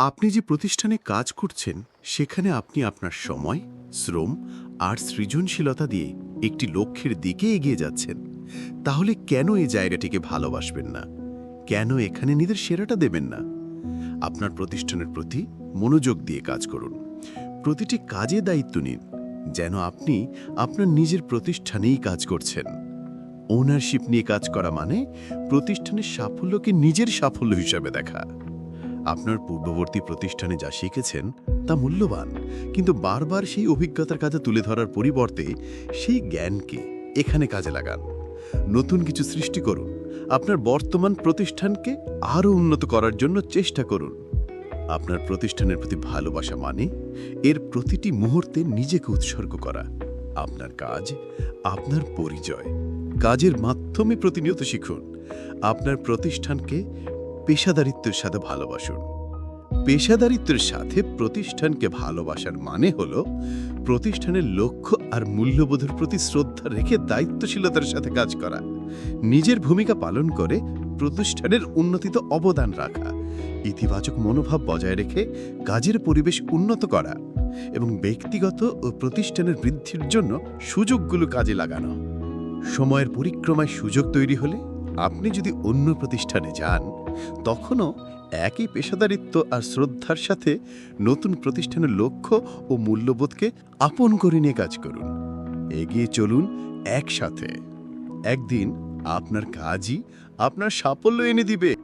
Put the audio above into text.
আপনি যে প্রতিষ্ঠানে কাজ করছেন, সেখানে আপনি আপনার সময়, শ্রম আর সৃজনশীলতা দিয়ে একটি লক্ষ্যের দিকে এগিয়ে যাচ্ছেন। তাহলে কেন এই জায়গাটিকে ভালোবাসবেন না? কেন এখানে নিজের সেরাটা দেবেন না? আপনার প্রতিষ্ঠানের প্রতি মনোযোগ দিয়ে কাজ করুন। প্রতিটি কাজে দায়িত্ব নিন, যেন আপনি আপনার নিজের প্রতিষ্ঠানেই কাজ করছেন। ওনারশিপ নিয়ে কাজ করা মানে প্রতিষ্ঠানের সাফল্যকে নিজের সাফল্য হিসাবে দেখা। আপনার পূর্ববর্তী প্রতিষ্ঠানে যা শিখেছেন তা মূল্যবান, কিন্তু বারবার সেই অভিজ্ঞতার কাজে তুলে ধরার পরিবর্তে সেই জ্ঞানকে এখানে কাজে লাগান। নতুন কিছু সৃষ্টি করুন, আপনার বর্তমান প্রতিষ্ঠানকে আরও উন্নত করার জন্য চেষ্টা করুন। আপনার প্রতিষ্ঠানের প্রতি ভালোবাসা মানে এর প্রতিটি মুহূর্তে নিজেকে উৎসর্গ করা, আপনার কাজ, আপনার পরিচয়। কাজের মাধ্যমে প্রতিনিয়ত শিখুন, আপনার প্রতিষ্ঠানকে পেশাদারিত্বের সাথে ভালোবাসুন। পেশাদারিত্বের সাথে প্রতিষ্ঠানকে ভালোবাসার মানে হল প্রতিষ্ঠানের লক্ষ্য আর মূল্যবোধের প্রতি শ্রদ্ধা রেখে দায়িত্বশীলতার সাথে কাজ করা। নিজের ভূমিকা পালন করে প্রতিষ্ঠানের উন্নতিতে অবদান রাখা, ইতিবাচক মনোভাব বজায় রেখে কাজের পরিবেশ উন্নত করা এবং ব্যক্তিগত ও প্রতিষ্ঠানের বৃদ্ধির জন্য সুযোগগুলো কাজে লাগানো। সময়ের পরিক্রমায় সুযোগ তৈরি হলে আপনি যদি অন্য প্রতিষ্ঠানে যান, তখনও একই পেশাদারিত্ব আর শ্রদ্ধার সাথে নতুন প্রতিষ্ঠানের লক্ষ্য ও মূল্যবোধকে আপন করে নিয়ে কাজ করুন। এগিয়ে চলুন একসাথে। একদিন আপনার কাজই আপনার সাফল্য এনে দিবে।